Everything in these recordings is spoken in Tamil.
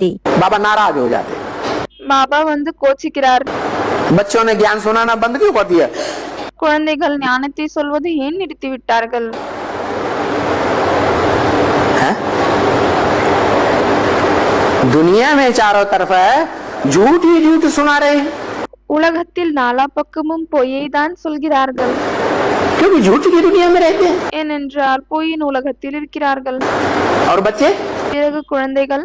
दी बाबा नाराज हो जाते బాబా వంద కోచికిరారు बच्चों ने ज्ञान सुनाना बंद क्यों कर दिया குழந்தைகள் ஞானத்தை சொல்வது ஏன் நிறுத்திவிட்டார்கள் दुनिया में चारों तरफ है झूठ ही झूठ सुना रहे हैं உலகத்தில் நாலா பக்கமும் பொய்யை தான் சொல்கிறார்கள் क्योंकि झूठ की दुनिया में रहते हैं ஏனென்றால் பொய்யின் உலகத்தில் இருக்கிறார்கள் और बच्चे பிறகு குழந்தைகள்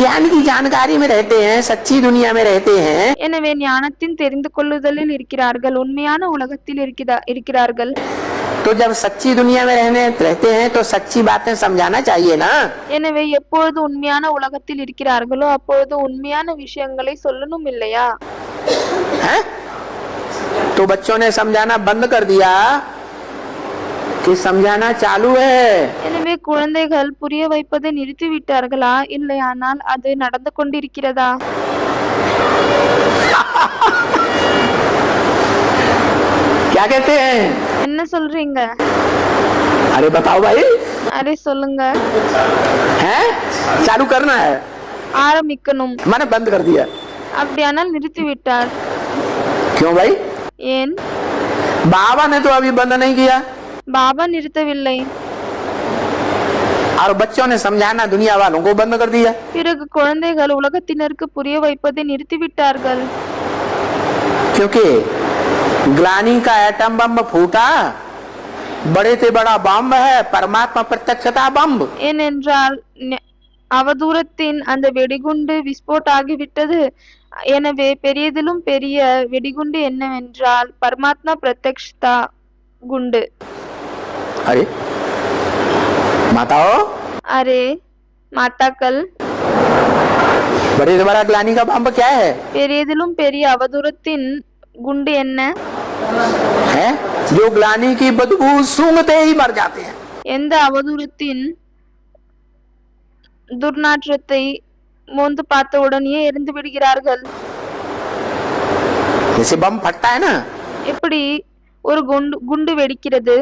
ज्ञान की जानकारी में रहते हैं सच्ची दुनिया में रहते हैं ज्ञान तो जब सच्ची दुनिया में रहने रहते हैं तो सच्ची बातें समझाना चाहिए ना उन्मान उलको अब उन्मान विषय तो बच्चों ने समझाना बंद कर दिया कि समझाना चालू है எனவே குழந்தைகள் புரிய வைப்பதை நிறுத்திவிட்டார்களா இல்லையானால் அது நடந்து கொண்டிருக்கிறதா என்ன சொல்றீங்க அரே பத்தாவ் பாய் அரே சொல்லுங்க சாலு கரனா ஆரம்பிக்கணும் மன பந்த் கர் தியா அப்படியானால் நிறுத்தி விட்டார் क्यों भाई ஏன் பாபா ने तो अभी बंद பாபா நிறுத்தவில்லை அவர் बच्चों ने समझाना दुनिया वालों को பிறகு குழந்தைகள் உலகத்தினருக்கு புரிய வைப்பதை நிறுத்திவிட்டார்கள் क्योंकि ग्लानी का एटम बम फूटा बड़े से बड़ा बम है परमात्मा प्रत्यक्षता बम ஏனென்றால் நெ- அவதூறத்தின் அந்த வெடிகுண்டு விஸ்போட் ஆகிவிட்டது எனவே பெரியதிலும் பெரிய வெடிகுண்டு என்னவென்றால் பரமாத்மா பிரத்யக்ஷதா குண்டு अरे माता हो अरे माता कल ಬರೀ ಬರ ಗ್ಲಾನಿಗ ಬಾಂಬ ಕ್ಯಾ ಹೇ ಪೆರಿಯದಿಲುಂ ಪೆರಿಯ ಅವದುರತಿನ್ ಗುಂಡಿ ಎನ್ನ है जो ग्लानी की बदबू सूंघते ही मर जाते हैं ಎಂದ ಅವದುರತಿನ್ துர்நாற்றத்தை மோந்து பார்த்த உடனே இறந்து விடுகிறார்கள் जैसे बम फटता है ना எப்படி ஒரு குண்டு குண்டு வெடிக்கிறது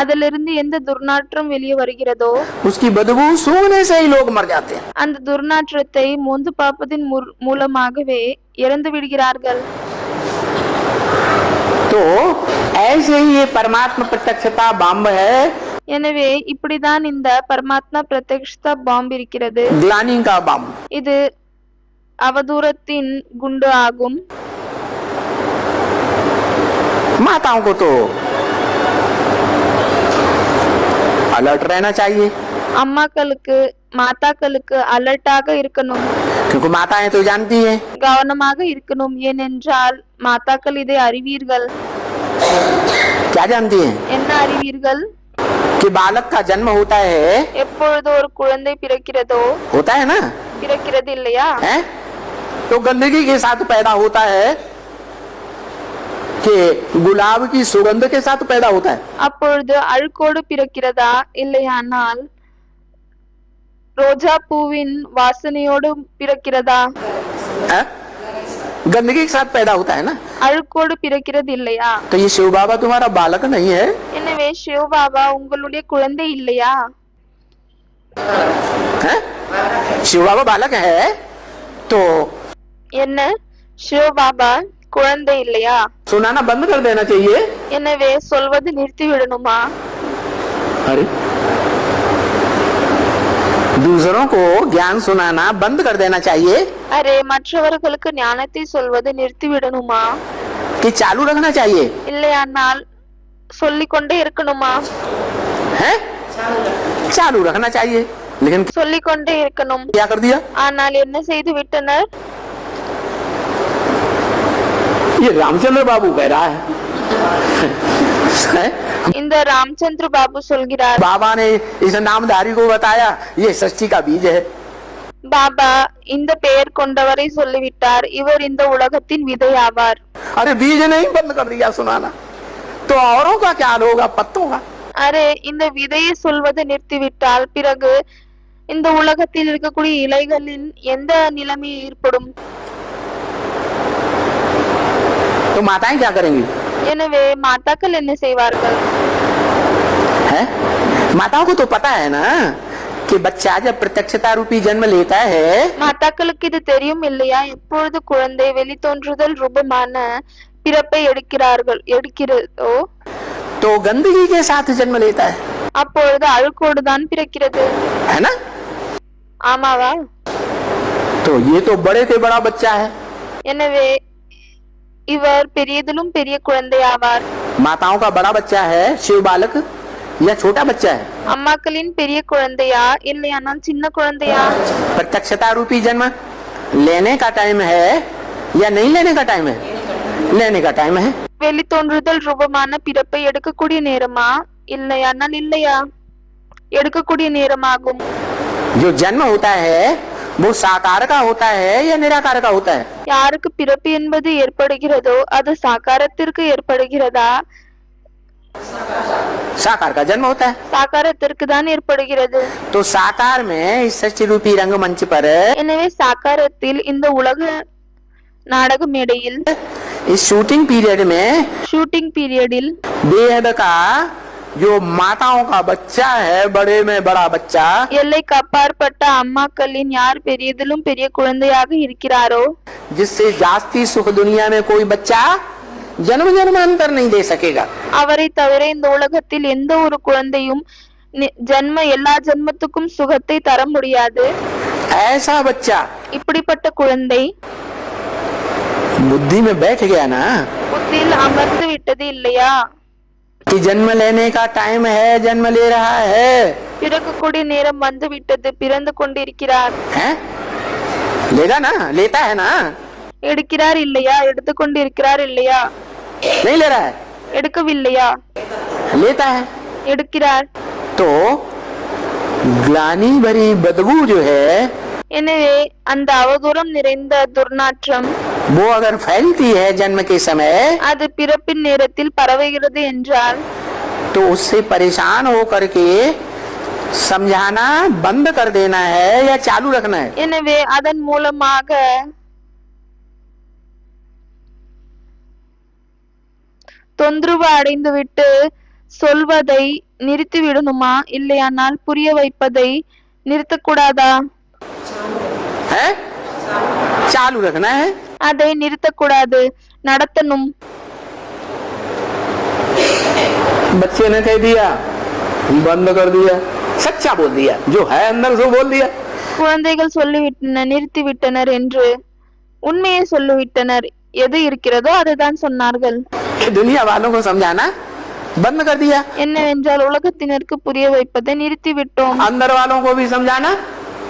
அதிலிருந்து எந்த துர்நாற்றம் வெளியே வருகிறதோ அந்த துர்நாற்றத்தை மோந்து பாப்பதின் மூலமாகவே இறந்து விடுகிறார்கள் तो ऐसे ही ये परमात्मा प्रत्यक्षता बम है எனவே இப்படிதான் இந்த பரமாத்மா பிரத்யக்ஷதா பாம்பு இருக்கிறது இது அவதூரத்தின் குண்டு ஆகும் माताओं को तो अलर्ट रहना चाहिए अम्मा कल के माता कल के अलर्ट आगे इरकनो क्योंकि माताएं तो जानती है गावन मागे इरकनो ये नंजाल माता कल इधे आरीवीरगल क्या जानती है इन्ना आरीवीरगल कि बालक का जन्म होता है एप्पल दो और कुरंदे पिरकिरे दो होता है ना पिरकिरे दिल्लिया है तो गंदगी के साथ पैदा होता है कि गुलाब की सुगंध के साथ पैदा होता है அப்பொழுது அழுக்கோடு பிறக்கிறதா இல்லையானால் ரோஜா பூவின் வாசனையோடு பிறக்கிறதா गंदगी के साथ पैदा होता है ना அழுக்கோடு பிறக்கிறது இல்லையா तो ये शिव बाबा तुम्हारा बालक नहीं है எனவே சிவ பாபா உங்களுடைய குழந்தை இல்லையா है? शिव बाबा बालक है तो என்ன சிவ பாபா குழந்தை இல்லையா सुनाना बंद कर देना எனவே சொல்வது நிறுத்தி விடணுமா அரே மற்றவர்களுக்கு ஞானத்தை சொல்வது இல்லையானால் இருக்கணுமா हैं? चालू இருக்கணும் ஆனால் என்ன செய்து விட்டனர் ये रामचंद्र बाबू कह रहा है इंद्र रामचंद्र बाबू सुलगिरा बाबा ने इस नामधारी को बताया ये सृष्टि का बीज है बाबा इंद पेर कोंडवरी सोलि इवर इंद उलगतिन विदय आवार अरे बीज नहीं बंद कर दिया सुनाना तो औरों का क्या होगा पत्तों का अरे इंद विदय सोलवद निर्ति विटाल पिरग इंद उलगतिन इरक कुडी इलेगलिन एंद निलमी इरपडुम तो माताएं क्या करेंगी वे माता के लेने से वार कर है माताओं को तो पता है ना कि बच्चा जब प्रत्यक्षता रूपी जन्म लेता है माता कल की माताக்களுக்கு இது தெரியும் இல்லையா எப்பொழுது குழந்தை வெளித்தோன்றுதல் ரூபமான பிறப்பை எடுக்கிறார்கள் எடுக்கிறதோ तो गंदगी के साथ जन्म लेता है आप आल அப்பொழுது அழுக்கோடு தான் दे है ना ஆமாவா तो ये तो बड़े से बड़ा बच्चा है எனவே இவர் பெரியதுல பெரிய குழந்தை ஆவாார் માતાओं का बड़ा बच्चा है शिवबालक या छोटा बच्चा है अम्मा क्लीन பெரிய குழந்தை ஆ இல்லையா நான் சின்ன குழந்தை ஆ பரட்சத าร ूपी जन्म लेने का टाइम है या नहीं लेने का टाइम है लेने का टाइम है वेली तोरुதல் ร ुभमान पिடப்ப エ डुकக்கூடிய நேரமா இல்லையா நன்ன இல்லையா এডुकக்கூடிய நேரமாகும் जो जन्म होता है वो साकार का होता है या निराकार का होता है யாருக்கு பிறப்பு என்பது ஏற்படுகிறதோ அது சாகாரத்திற்கு ஏற்படுகிறதா साकार का जन्म होता है சாகாரத்திற்கு தான் ஏற்படுகிறது तो साकार में इस सृष्टि रूपी रंगमंच पर எனவே சாகாரத்தில் இந்த உலக நாடக மேடையில் इस शूटिंग पीरियड में ஷூட்டிங் பீரியடில் बेहद का जो माताओं का बच्चा है बड़े में बड़ा बच्चा எல்லைக்கு அப்பாற்பட்ட அம்மாக்களின் யார் பெரியதிலும் பெரிய குழந்தையாக இருக்கிறாரோ जिससे जास्ती सुख दुनिया में कोई बच्चा जन्म जन्मांतर नहीं दे सकेगा அவரை தவிர இந்த உலகத்தில் எந்த ஒரு குழந்தையும் நி- ஜென்ம எல்லா ஜென்மத்துக்கும் சுகத்தை தர முடியாது ऐसा बच्चा இப்படிப்பட்ட குழந்தை बुद्धि में बैठ गया ना புத்தியில் அமர்ந்து விட்டது இல்லையா कि जन्म लेने का टाइम है जन्म ले रहा है பிறக்கக்கூடிய நேரம் வந்து விட்டது பிறந்து கொண்டிருக்கிறார் हैं? लेगा ना लेता है ना எடுக்கிறார் இல்லையா எடுத்துக்கொண்டிருக்கிறார் இல்லையா नहीं ले रहा है எடுக்கவில்லையா लेता है எடுக்கிறார் तो ग्लानी भरी बदबू जो है எனவே அந்த அவதூறம் நிறைந்த துர்நாற்றம் वो अगर फैलती है जन्म के समय பிறப்பின் நேரத்தில் பரவுகிறது என்றால் तो उससे परेशान हो करके समझाना बंद कर देना है या चालू रखना है எனவே அதன் மூலமாக தொந்தரவு அடைந்துவிட்டு சொல்வதை நிறுத்திவிடணுமா இல்லையானால் புரிய வைப்பதை நிறுத்தக்கூடாதா அதை நிறுத்தக்கூடாது நடத்தணும் குழந்தைகள் சொல்லிவிட்டனர் நிறுத்திவிட்டனர் என்று உண்மையை சொல்லிவிட்டனர் எது இருக்கிறதோ அதுதான் சொன்னார்கள் என்னவென்றால் உலகத்தினருக்கு புரிய வைப்பதை நிறுத்திவிட்டோம் அந்த वालों को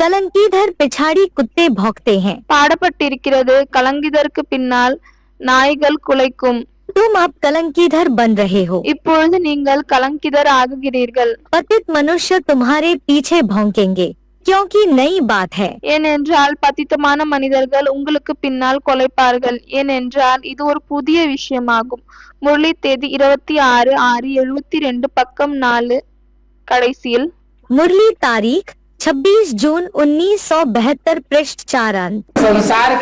கலங்கிதர் பிச்சாடி குத்தே போக்தே பாடப்பட்டிருக்கிறது கலங்கிதருக்கு பின்னால் நாய்கள் குலைக்கும் तुम आप कलंकीधर बन रहे हो इपोल्ड निंगल कलंकीधर आग गिरीरगल पतित मनुष्य तुम्हारे पीछे भौंकेंगे क्योंकि नई बात है ये नेंजाल पतित मान मनिदरगल उंगल के पिन्नाल कोले पारगल ये नेंजाल इधर और पुदीय विषय मागुम मुरली तेदी इरवती आरे आरी इरवती रेंड पक्कम नाले कड़ेसील मुरली तारीख 26 जून उन्नीस सौ बहत्तर पृष्ठ चारांत संसार